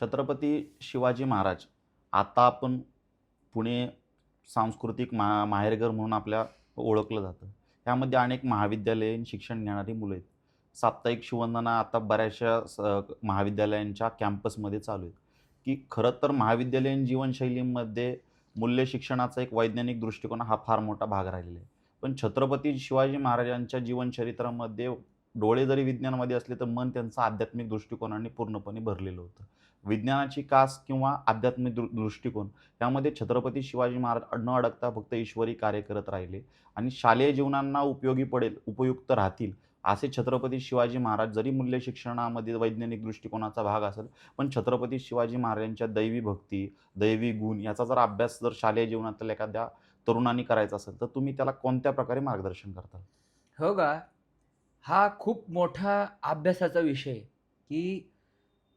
छत्रपती शिवाजी महाराज आता आपण पुणे सांस्कृतिक मा माहेरघर म्हणून आपल्या ओळखलं जातं. त्यामध्ये अनेक महाविद्यालयीन शिक्षण घेणारी मुलं आहेत. साप्ताहिक शिवंदना आता बऱ्याचशा स महाविद्यालयांच्या कॅम्पसमध्ये चालू आहेत. की खरं तर महाविद्यालयीन जीवनशैलीमध्ये मूल्य शिक्षणाचा एक वैज्ञानिक दृष्टिकोन हा फार मोठा भाग राहिलेला आहे. पण छत्रपती शिवाजी महाराजांच्या जीवनचरित्रामध्ये डोळे जरी विज्ञानामध्ये असले तर मन त्यांचं आध्यात्मिक दृष्टिकोनाने पूर्णपणे भरलेलं होतं. विज्ञानाची कास किंवा आध्यात्मिक दृ दृष्टिकोन. यामध्ये छत्रपती शिवाजी महाराज न अडकता फक्त ईश्वरी कार्य करत राहिले आणि शालेय जीवनांना उपयोगी पडेल उपयुक्त राहतील असे छत्रपती शिवाजी महाराज जरी मूल्य शिक्षणामध्ये वैज्ञानिक दृष्टिकोनाचा भाग असेल पण छत्रपती शिवाजी महाराजांच्या दैवी भक्ती दैवी गुण याचा जर अभ्यास जर शालेय जीवनातल्या एखाद्या तरुणांनी करायचा असेल तर तुम्ही त्याला कोणत्या प्रकारे मार्गदर्शन करता? हो का? हा खूप मोठा अभ्यासाचा विषय की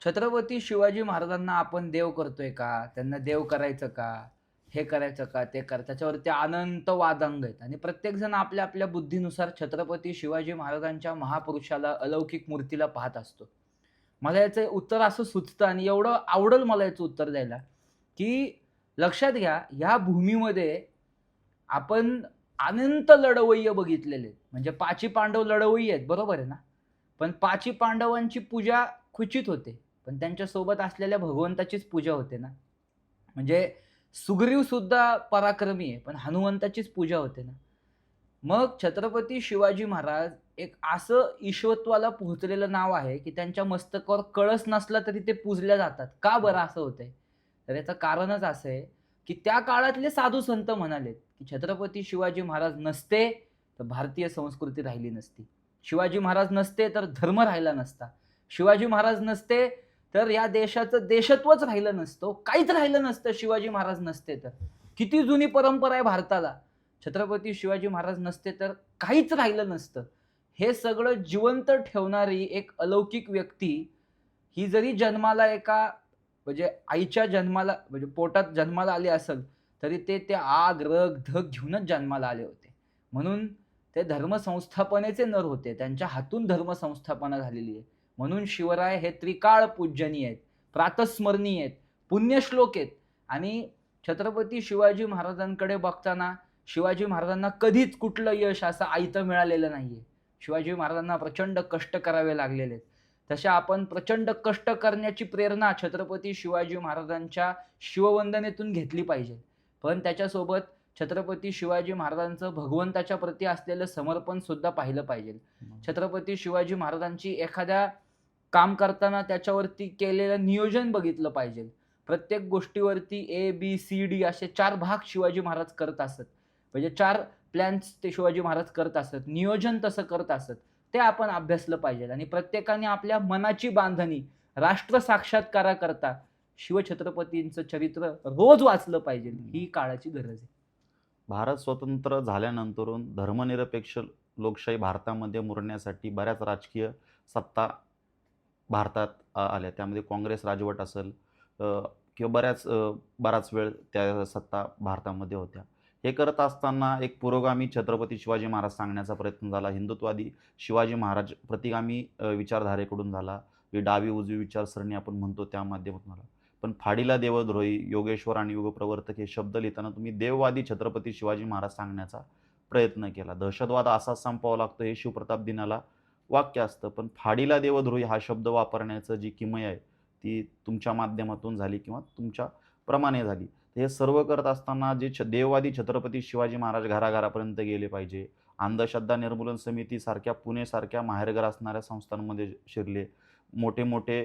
छत्रपती शिवाजी महाराजांना आपण देव करतोय का? त्यांना देव करायचं का? हे करायचं का? ते कर त्याच्यावरती अनंत वादांग आहेत. आणि प्रत्येकजण आपल्या आपल्या बुद्धीनुसार छत्रपती शिवाजी महाराजांच्या महापुरुषाला अलौकिक मूर्तीला पाहत असतो. मला याचं उत्तर असं सुचतं आणि एवढं आवडेल मला याचं उत्तर द्यायला की लक्षात घ्या ह्या भूमीमध्ये आपण अनंत लढवय्य बघितलेले आहेत. म्हणजे पाची पांडव लढवय्य आहेत. बरोबर आहे ना? पण पाची पांडवांची पूजा खुचित होते. पण त्यांच्यासोबत असलेल्या भगवंताचीच पूजा होते ना. म्हणजे सुग्रीव सुद्धा पराक्रमी आहे पण हनुमंताचीच पूजा होते ना. मग छत्रपती शिवाजी महाराज एक असं ईश्वत्वाला पोहोचलेलं नाव आहे की त्यांच्या मस्तकावर कळस नसला तरी ते पूजल्या जातात. का बरं असं होतंय? तर याचं कारणच असं आहे की त्या काळातले साधू संत म्हणालेत की छत्रपती शिवाजी महाराज नसते तर भारतीय संस्कृती राहिली नसती. शिवाजी महाराज नसते तर धर्म राहिला नसता. शिवाजी महाराज नसते तर या देशाचं देशत्वच राहिलं नसतं काहीच राहिलं नसतं शिवाजी महाराज नसते तर. किती जुनी परंपरा आहे भारताला. छत्रपती शिवाजी महाराज नसते तर काहीच राहिलं नसतं. हे सगळं जिवंत ठेवणारी एक अलौकिक व्यक्ती ही जरी जन्माला एका म्हणजे आईच्या जन्माला म्हणजे पोटात जन्माला आले असेल तरी ते ते आग रग धग घेऊनच जन्माला आले होते. म्हणून ते धर्मसंस्थापनेचे नर होते. त्यांच्या हातून धर्मसंस्थापना झालेली आहे. म्हणून शिवराय हे त्रिकाळ पूजनीय आहेत प्रातस्मरणीय आहेत पुण्यश्लोक आहेत. आणि छत्रपती शिवाजी महाराजांकडे बघताना शिवाजी महाराजांना कधीच कुठलं यश असं आयतं मिळालेलं नाहीये. शिवाजी महाराजांना प्रचंड कष्ट करावे लागलेले आहेत. तशा आपण प्रचंड कष्ट करण्याची प्रेरणा छत्रपती शिवाजी महाराजांच्या शिववंदनेतून घेतली पाहिजे. पण त्याच्यासोबत छत्रपती शिवाजी महाराजांचं भगवंताच्या प्रती असलेलं समर्पण सुद्धा पाहिलं पाहिजे. छत्रपती शिवाजी महाराजांची एखाद्या काम करताना त्याच्यावरती केलेलं नियोजन बघितलं पाहिजे. प्रत्येक गोष्टीवरती ए बी सी डी असे चार भाग शिवाजी महाराज करत असत. म्हणजे चार प्लॅन्स ते शिवाजी महाराज करत असत. नियोजन तसं करत असत. ते आपण अभ्यासलं पाहिजे. आणि प्रत्येकाने आपल्या मनाची बांधणी राष्ट्र साक्षात्काराकरता शिवछत्रपतींचं चरित्र रोज वाचलं पाहिजे. ही काळाची गरज आहे. भारत स्वतंत्र झाल्यानंतरून धर्मनिरपेक्ष लोकशाही भारतामध्ये मुरण्यासाठी बऱ्याच राजकीय सत्ता भारतात आल्या. त्यामध्ये काँग्रेस राजवट असेल किंवा बऱ्याच बराच वेळ त्या सत्ता भारतामध्ये होत्या. हे करत असताना एक पुरोगामी छत्रपती शिवाजी महाराज सांगण्याचा प्रयत्न झाला. हिंदुत्वादी शिवाजी महाराज प्रतिगामी विचारधारेकडून झाला. ही डावी उजवी विचारसरणी आपण म्हणतो त्या माध्यमातून झाला. पण फाडीला देवद्रोही योगेश्वर आणि युगप्रवर्तक हे शब्द लिहिताना तुम्ही देववादी छत्रपती शिवाजी महाराज सांगण्याचा प्रयत्न केला. दहशतवाद असाच संपावा लागतो हे शिवप्रताप दिनाला वाक्य असतं पण फाडीला देवद्रोही हा शब्द वापरण्याचं जी किमय आहे ती तुमच्या माध्यमातून झाली किंवा तुमच्या प्रमाणे झाली. हे सर्व करत असताना जे छ देववादी छत्रपती शिवाजी महाराज घराघरापर्यंत गेले पाहिजे अंधश्रद्धा निर्मूलन समितीसारख्या पुणेसारख्या माहेरघर असणाऱ्या संस्थांमध्ये शिरले. मोठे मोठे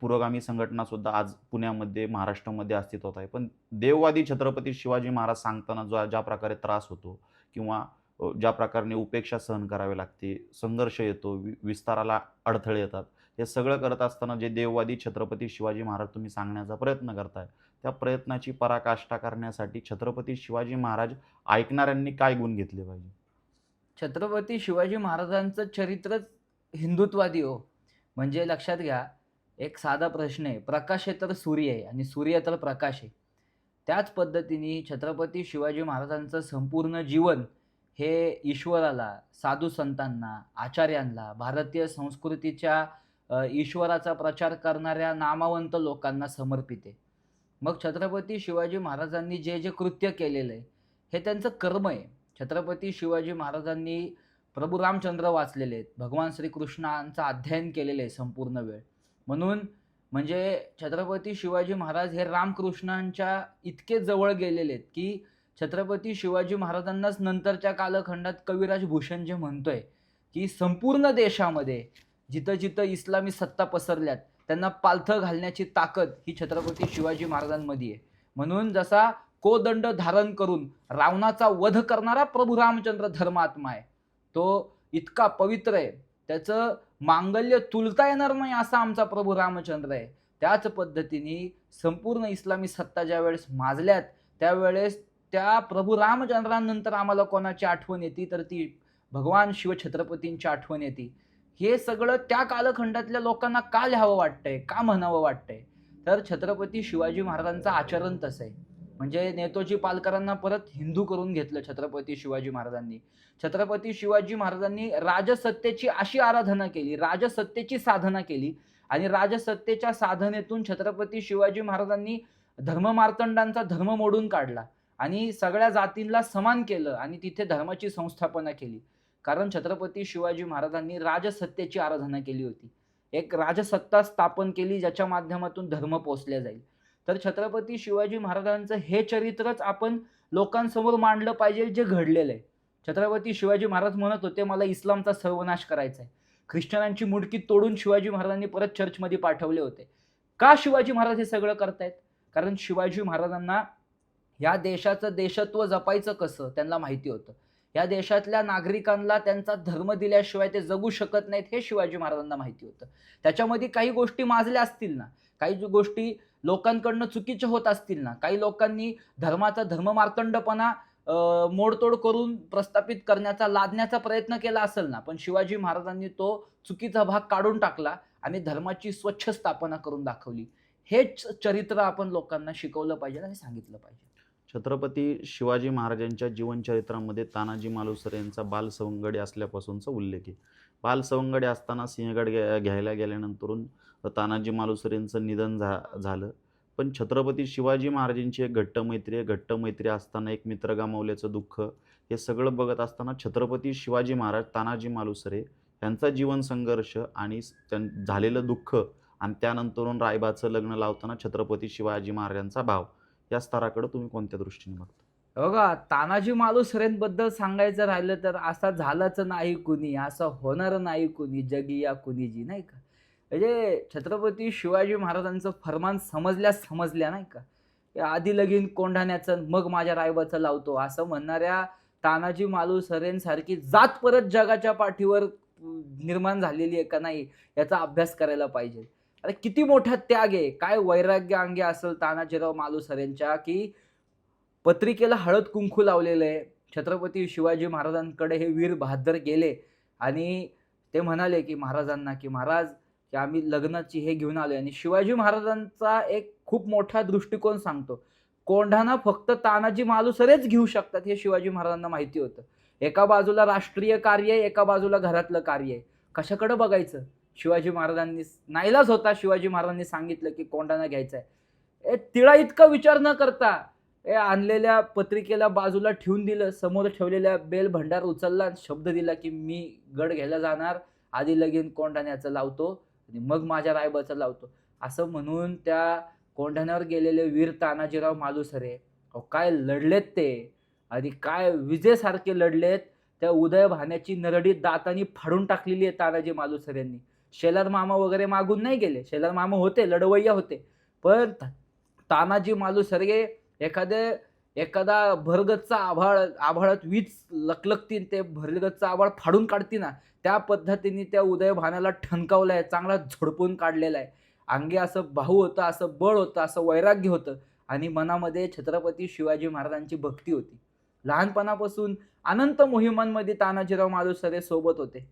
पुरोगामी संघटनासुद्धा आज पुण्यामध्ये महाराष्ट्रामध्ये अस्तित्वात आहे. पण देववादी छत्रपती शिवाजी महाराज सांगताना जो ज्या प्रकारे त्रास होतो किंवा ज्या प्रकारे उपेक्षा सहन करावी लागते संघर्ष येतो वि विस्ताराला अडथळे येतात. हे सगळं करत असताना जे देववादी छत्रपती शिवाजी महाराज तुम्ही सांगण्याचा प्रयत्न करताय त्या प्रयत्नाची पराकाष्ठा करण्यासाठी छत्रपती शिवाजी महाराज ऐकणाऱ्यांनी काय गुण घेतले पाहिजे? छत्रपती शिवाजी महाराजांचं चरित्रच हिंदुत्वादी हो. म्हणजे लक्षात घ्या एक साधा प्रश्न आहे प्रकाश आहे तर सूर्य आहे आणि सूर्य तर प्रकाश आहे. त्याच पद्धतीने छत्रपती शिवाजी महाराजांचं संपूर्ण जीवन हे ईश्वराला साधू संतांना आचार्यांना भारतीय संस्कृतीच्या ईश्वराचा प्रचार करणाऱ्या नामवंत लोकांना समर्पित. आहे मग छत्रपती शिवाजी महाराजांनी जे जे कृत्य केलेलं आहे हे त्यांचं कर्म आहे. छत्रपती शिवाजी महाराजांनी प्रभू रामचंद्र वाचलेले आहेत. भगवान श्रीकृष्णांचं अध्ययन केलेलं आहे संपूर्ण वेळ. म्हणून म्हणजे छत्रपती शिवाजी महाराज हे रामकृष्णांच्या इतके जवळ गेलेले आहेत की छत्रपती शिवाजी महाराजांनाच नंतरच्या कालखंडात कविराज भूषण जे म्हणतोय की संपूर्ण देशामध्ये जिथं जिथं इस्लामी सत्ता पसरल्यात त्यांना पालथं घालण्याची ताकद ही छत्रपती शिवाजी महाराजांमध्ये आहे. म्हणून जसा कोदंड धारण करून रावणाचा वध करणारा प्रभू रामचंद्र धर्मात्मा आहे तो इतका पवित्र आहे त्याचं मांगल्य तुलता येणार नाही असा आमचा प्रभू रामचंद्र आहे. त्याच पद्धतीने संपूर्ण इस्लामी सत्ता ज्या वेळेस माजल्यात त्यावेळेस त्या प्रभू रामचंद्रांनंतर आम्हाला कोणाची आठवण येते? तर ती भगवान शिवछत्रपतींची आठवण येते. हे सगळं त्या कालखंडातल्या लोकांना का लिहावं वाटतंय? का म्हणावं वाटतंय? तर छत्रपती शिवाजी महाराजांचं आचरण तसं आहे म्हणजे नेतोजी पालकरांना परत हिंदू करून घेतलं छत्रपती शिवाजी महाराजांनी. छत्रपती शिवाजी महाराजांनी राजसत्तेची अशी आराधना केली राजसत्तेची साधना केली आणि राजसत्तेच्या साधनेतून छत्रपती शिवाजी महाराजांनी धर्ममार्तंडांचा धर्म मोडून काढला. आणि सगळ्या जातींना समान केलं आणि तिथे धर्माची संस्थापना केली. कारण छत्रपती शिवाजी महाराजांनी राजसत्तेची आराधना केली होती. एक राजसत्ता स्थापन केली ज्याच्या माध्यमातून धर्म पोचले जाईल. तर छत्रपती शिवाजी महाराजांचं हे चरित्रच आपण लोकांसमोर मांडलं पाहिजे जे घडलेलं आहे. छत्रपती शिवाजी महाराज म्हणत होते मला इस्लामचा सर्वनाश करायचा आहे. ख्रिश्चनांची मुडकी तोडून शिवाजी महाराजांनी परत चर्चमध्ये पाठवले होते. का शिवाजी महाराज हे सगळं करतायत? कारण शिवाजी महाराजांना या देशाचं देशत्व जपायचं कसं त्यांना माहिती होतं. या देशातल्या नागरिकांना त्यांचा धर्म दिल्याशिवाय ते जगू शकत नाहीत हे शिवाजी महाराजांना माहिती होतं. त्याच्यामध्ये काही गोष्टी माजल्या असतील ना काही गोष्टी लोकांकडनं चुकीच्या होत असतील ना काही लोकांनी धर्माचा धर्ममार्तंडपणा मोडतोड करून प्रस्थापित करण्याचा लादण्याचा प्रयत्न केला असेल ना पण शिवाजी महाराजांनी तो चुकीचा भाग काढून टाकला आणि धर्माची स्वच्छ स्थापना करून दाखवली. हेच चरित्र आपण लोकांना शिकवलं पाहिजे आणि सांगितलं पाहिजे. छत्रपती शिवाजी महाराजांच्या जीवनचरित्रामध्ये तानाजी मालुसरे यांचा बालसवंगडी असल्यापासूनचा उल्लेख आहे. बालसवंगडी असताना सिंहगड घ्या घ्यायला गेल्यानंतरून तानाजी मालुसरेंचं निधन झा झालं. पण छत्रपती शिवाजी महाराजांची एक घट्ट मैत्री आहे. घट्ट मैत्री असताना एक मित्र गमावल्याचं दुःख हे सगळं बघत असताना छत्रपती शिवाजी महाराज तानाजी मालुसरे यांचा जीवन संघर्ष आणि त्यां झालेलं दुःख आणि त्यानंतरून रायबाचं लग्न लावताना छत्रपती शिवाजी महाराजांचा भाव या स्तराकडे तुम्ही कोणत्या दृष्टीने बघता? बघा तानाजी मालुसरेंबद्दल सांगायचं राहिलं तर असा झालाच नाही कुणी असं होणार नाही कुणी जगी या कुणीजी नाही का? म्हणजे छत्रपती शिवाजी महाराजांचं फरमान समजल्या समजल्या नाही का? आधी लगीन कोंढाण्याचं मग माझ्या रायबाचं लावतो असं म्हणणाऱ्या तानाजी मालुसरेंसारखी जात परत जगाच्या पाठीवर निर्माण झालेली आहे का नाही याचा अभ्यास करायला पाहिजे. अरे किती मोठा त्याग आहे. काय वैराग्य अंगे असेल तानाजीराव मालुसरेंच्या की पत्रिकेला हळद कुंकू लावलेलं आहे. छत्रपती शिवाजी महाराजांकडे हे वीर बहादर गेले आणि ते म्हणाले की महाराजांना की महाराज की आम्ही लग्नाची हे घेऊन आलोय आणि शिवाजी महाराजांचा एक खूप मोठा दृष्टिकोन सांगतो. कोंढाना फक्त तानाजी मालुसरेच घेऊ शकतात हे शिवाजी महाराजांना माहिती होतं. एका बाजूला राष्ट्रीय कार्य आहे एका बाजूला घरातलं कार्य आहे. कशाकडे बघायचं? शिवाजी महाराजांनी नाईलाज होता. शिवाजी महाराजांनी सांगितलं की कोंडाना घ्यायचा आहे ए तिळा इतका विचार न करता ए आणलेल्या पत्रिकेला बाजूला ठेवून दिलं. समोर ठेवलेल्या बेल भंडार उचलला. आणि शब्द दिला की मी गड घ्यायला जाणार. आधी लगीन कोंढाण्याचं लावतो. आणि मग माझ्या रायबाचं लावतो. असं म्हणून त्या कोंढाण्यावर गेलेले वीर तानाजीराव मालुसरे अहो, काय लढलेत ते? आणि काय विजेसारखे लढलेत? त्या उदय भाण्याची नरडी दातानी फाडून टाकलेली आहे तानाजी मालुसरेंनी. शेलार मामा वगैरे मागून नाही गेले. शेलार मामा होते लढवय्या होते. पण तानाजी तानाजी मालुसरे एखादे एखादा भरगतचा आभाळ आभाळात वीज लकलकतीन ते भरगतचा आभाळ फाडून काढतील ना त्या पद्धतीने त्या उदय भानाला आहे चांगला झोडपून काढलेला आहे. अंगी असं भाऊ होतं असं बळ होतं असं वैराग्य होतं आणि मनामध्ये छत्रपती शिवाजी महाराजांची भक्ती होती. लहानपणापासून अनंत मोहिमांमध्ये तानाजीराव मालुसरे सोबत होते.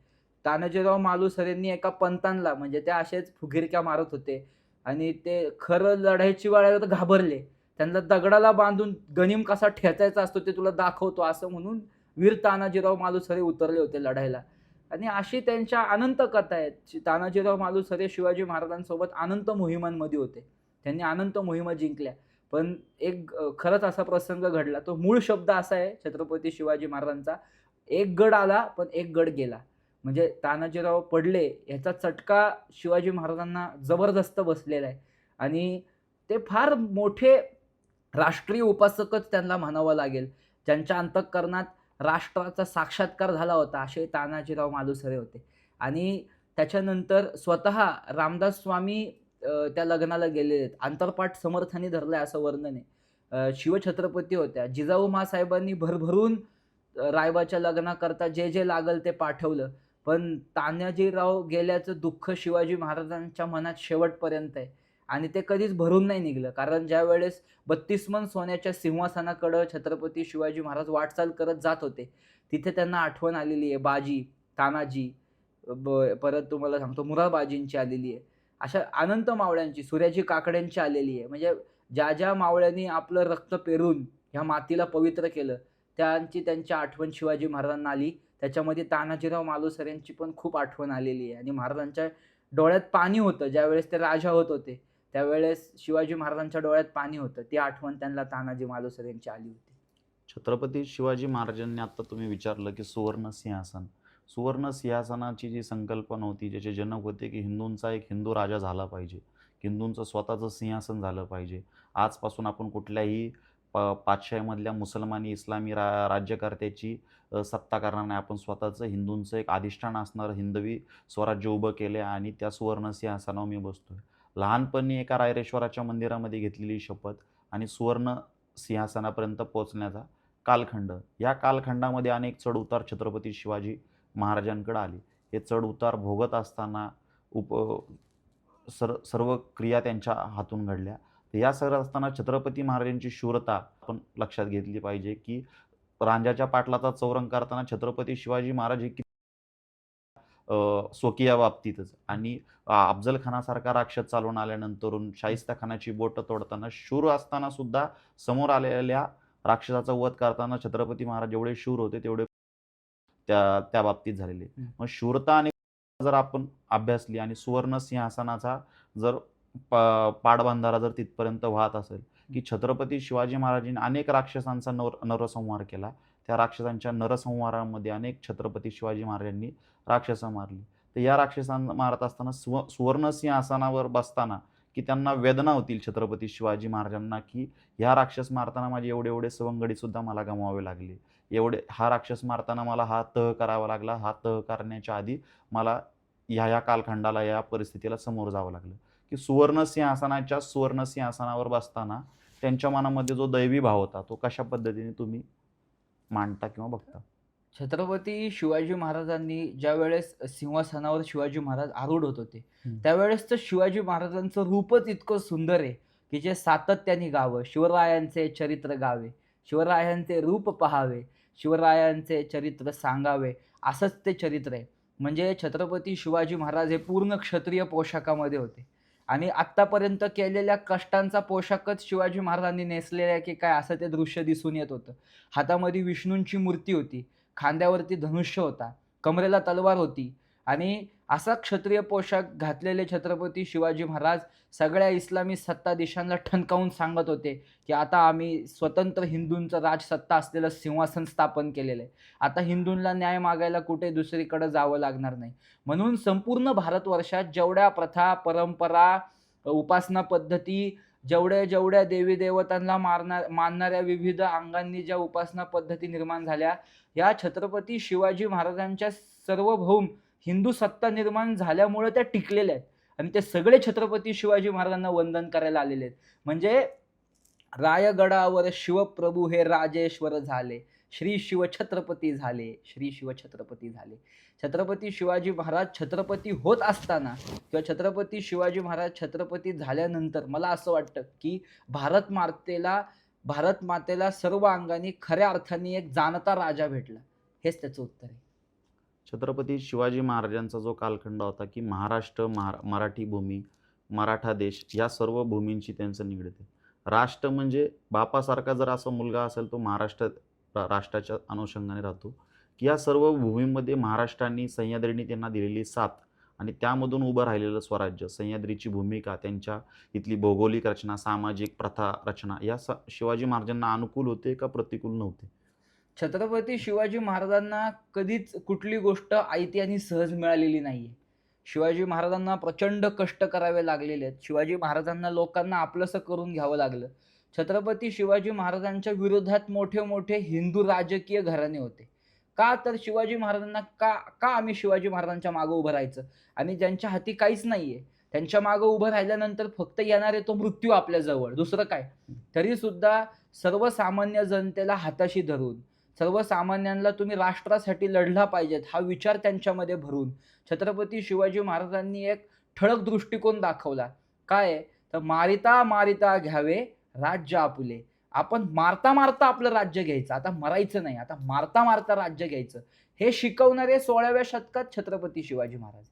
तानाजीराव मालुसरेंनी एका पंतांना म्हणजे ते असेच फुगिरक्या मारत होते आणि ते खरं लढायची वेळ तर घाबरले. त्यांना दगडाला बांधून गनिम कसा ठेचायचा असतो ते तुला दाखवतो असं म्हणून वीर तानाजीराव मालुसरे उतरले होते लढायला आणि अशी त्यांच्या अनंत कथा आहेत. तानाजीराव मालुसरे शिवाजी महाराजांसोबत अनंत मोहिमांमध्ये होते. त्यांनी अनंत मोहिमा जिंकल्या. पण एक खरंच असा प्रसंग घडला. तो मूळ शब्द असा आहे छत्रपती शिवाजी महाराजांचा. एक गड आला पण एक गड गेला. म्हणजे तानाजीराव पडले ह्याचा चटका शिवाजी महाराजांना जबरदस्त बसलेला आहे. आणि ते फार मोठे राष्ट्रीय उपासकच त्यांना म्हणावं लागेल. ज्यांच्या अंतःकरणात राष्ट्राचा साक्षात्कार झाला होता असे तानाजीराव मालुसरे होते. आणि त्याच्यानंतर स्वतः रामदास स्वामी त्या लग्नाला गेलेले आहेत. आंतरपाठ समर्थाने आहे असं वर्णन आहे. शिवछत्रपती होत्या. जिजाऊ मासाहेबांनी भरभरून रायबाच्या लग्नाकरता जे जे लागल ते पाठवलं. पण तान्हाजीराव गेल्याचं दुःख शिवाजी महाराजांच्या मनात शेवटपर्यंत आहे. आणि ते कधीच भरून नाही निघलं. कारण ज्या वेळेस बत्तीस मन सोन्याच्या सिंहासनाकडं छत्रपती शिवाजी महाराज वाटचाल करत जात होते तिथे त्यांना आठवण आलेली आहे. बाजी तानाजी ब परत तुम्हाला सांगतो मुराबाजींची आलेली आहे. अशा अनंत मावळ्यांची सूर्याजी काकड्यांची आलेली आहे. म्हणजे ज्या ज्या मावळ्यांनी आपलं रक्त पेरून ह्या मातीला पवित्र केलं त्यांची त्यांची आठवण शिवाजी महाराजांना आली. त्याच्यामध्ये तानाजीराव मालुसरेंची पण खूप आठवण आलेली आहे. आणि महाराजांच्या डोळ्यात पाणी होतं. ज्यावेळेस ते राजा होत होते त्यावेळेस शिवाजी महाराजांच्या डोळ्यात पाणी होतं. ती आठवण त्यांना तानाजी मालुसरेंची आली होती. छत्रपती शिवाजी महाराजांनी आता तुम्ही विचारलं की सुवर्ण सिंहासन. सुवर्ण सिंहासनाची जी संकल्पना होती ज्याचे जनक होते की हिंदूंचा एक हिंदू राजा झाला पाहिजे. हिंदूंचं स्वतःचं सिंहासन झालं पाहिजे. आजपासून आपण कुठल्याही प पाचशाहीमधल्या मुसलमानी इस्लामी रा राज्यकर्त्याची सत्ता करणार नाही आपण स्वतःचं हिंदूंचं एक अधिष्ठान असणारं हिंदवी स्वराज्य उभं केले आणि त्या सुवर्ण सिंहासनावर मी बसतोय. लहानपणी एका रायरेश्वराच्या मंदिरामध्ये घेतलेली शपथ आणि सुवर्ण सिंहासनापर्यंत पोहोचण्याचा कालखंड. या कालखंडामध्ये अनेक चढउतार छत्रपती शिवाजी महाराजांकडे आले. हे चढउतार भोगत असताना उप सर सर्व क्रिया त्यांच्या हातून घडल्या. तर या सगळं असताना छत्रपती महाराजांची शूरता आपण लक्षात घेतली पाहिजे की रांजाच्या पाटलाचा चौरंग करताना छत्रपती शिवाजी महाराज हे स्वकीय बाबतीतच आणि अफजल खानासारखा राक्षस चालवून आल्यानंतरून शाहिस्ता खानाची बोटं तोडताना शूर असताना सुद्धा समोर आलेल्या राक्षसाचा वध करताना छत्रपती महाराज जेवढे शूर होते तेवढे त्या त्या बाबतीत झालेले. मग शूरता आणि जर आपण अभ्यासली आणि सुवर्ण सिंहासनाचा जर प- पाटबंधारा जर तिथपर्यंत वाहत असेल की छत्रपती शिवाजी महाराजांनी अनेक राक्षसांचा नर नरसंहार केला. त्या राक्षसांच्या नरसंहारामध्ये अनेक छत्रपती शिवाजी महाराजांनी राक्षसं मारली. तर या राक्षसांना मारत असताना सुव सुवर्ण सिंहासनावर बसताना की त्यांना वेदना होतील छत्रपती शिवाजी महाराजांना की ह्या राक्षस मारताना माझे एवढे एवढे सवंगडीसुद्धा मला गमवावे लागले. एवढे हा राक्षस मारताना मला हा तह करावा लागला. हा तह करण्याच्या आधी मला ह्या ह्या कालखंडाला या परिस्थितीला समोर जावं लागलं. की सुवर्ण सिंहासनाच्या सुवर्ण सिंहासनावर बसताना त्यांच्या मनामध्ये जो दैवी भाव होता तो कशा पद्धतीने तुम्ही मांडता किंवा बघता? छत्रपती शिवाजी महाराजांनी ज्या वेळेस सिंहासनावर शिवाजी महाराज आरूढ होत होते. त्यावेळेस शिवाजी महाराजांचं रूपच इतकं सुंदर आहे की जे सातत्याने गावं शिवरायांचे चरित्र गावे शिवरायांचे रूप पहावे शिवरायांचे चरित्र सांगावे असंच ते चरित्र आहे. म्हणजे छत्रपती शिवाजी महाराज हे पूर्ण क्षत्रिय पोशाखामध्ये होते. आणि आत्तापर्यंत केलेल्या कष्टांचा पोशाखच शिवाजी महाराजांनी नेसलेला आहे की काय असं ते दृश्य दिसून येत होतं. हातामध्ये विष्णूंची मूर्ती होती. खांद्यावरती धनुष्य होता. कमरेला तलवार होती. आणि असा क्षत्रिय पोशाख घातलेले छत्रपती शिवाजी महाराज सगळ्या इस्लामी सत्ताधीशांना ठणकावून सांगत होते की आता आम्ही स्वतंत्र हिंदूंचं राजसत्ता असलेलं सिंहासन स्थापन केलेलं आहे. आता हिंदूंना न्याय मागायला कुठे दुसरीकडे जावं लागणार नाही. म्हणून संपूर्ण भारतवर्षात जेवढ्या प्रथा परंपरा उपासना पद्धती जेवढ्या जेवढ्या देवी देवतांना मारणार मानणाऱ्या विविध अंगांनी ज्या उपासना पद्धती निर्माण झाल्या या छत्रपती शिवाजी महाराजांच्या सार्वभौम हिंदू सत्ता निर्माण झाल्यामुळे त्या टिकलेल्या आहेत. आणि ते सगळे छत्रपती शिवाजी महाराजांना वंदन करायला आलेले आहेत. म्हणजे रायगडावर शिवप्रभू हे राजेश्वर झाले. श्री शिवछत्रपती झाले. श्री शिवछत्रपती झाले. छत्रपती शिवाजी महाराज छत्रपती होत असताना किंवा छत्रपती शिवाजी महाराज छत्रपती झाल्यानंतर मला असं वाटतं की भारत मातेला भारत मातेला सर्व अंगाने खऱ्या अर्थाने एक जाणता राजा भेटला. हेच त्याचं उत्तर आहे. छत्रपती शिवाजी महाराजांचा जो कालखंड होता की महाराष्ट्र महा मराठी भूमी मराठा देश या सर्व भूमींची त्यांचं निगडीत आहे. राष्ट्र म्हणजे बापासारखा जर असा मुलगा असेल तो महाराष्ट्र रा- राष्ट्राच्या अनुषंगाने राहतो. की या सर्व भूमीमध्ये महाराष्ट्राने सह्याद्रीने त्यांना दिलेली साथ आणि त्यामधून उभं राहिलेलं स्वराज्य सह्याद्रीची भूमिका त्यांच्या इथली भौगोलिक रचना सामाजिक प्रथा रचना या स शिवाजी महाराजांना अनुकूल होते का प्रतिकूल नव्हते? छत्रपती शिवाजी महाराजांना कधीच कुठली गोष्ट आयती आणि सहज मिळालेली नाही आहे शिवाजी महाराजांना प्रचंड कष्ट करावे लागलेले आहेत. शिवाजी महाराजांना लोकांना आपलंसं करून घ्यावं लागलं. छत्रपती शिवाजी महाराजांच्या विरोधात मोठे मोठे हिंदू राजकीय घराणे होते. का तर शिवाजी महाराजांना का का आम्ही शिवाजी महाराजांच्या मागं उभं राहायचं? आणि ज्यांच्या हाती काहीच नाही आहे त्यांच्या मागं उभं राहिल्यानंतर फक्त येणार आहे तो मृत्यू आपल्याजवळ दुसरं काय? तरीसुद्धा सर्वसामान्य जनतेला हाताशी धरून सर्वसामान्यांना तुम्ही राष्ट्रासाठी लढला पाहिजेत हा विचार त्यांच्यामध्ये भरून. छत्रपती शिवाजी महाराजांनी एक ठळक दृष्टिकोन दाखवला. काय? तर मारिता मारिता घ्यावे राज्य आपले. आपण मारता मारता आपलं राज्य घ्यायचं. आता मरायचं नाही आता मारता मारता राज्य घ्यायचं. हे शिकवणारे सोळाव्या शतकात छत्रपती शिवाजी महाराज.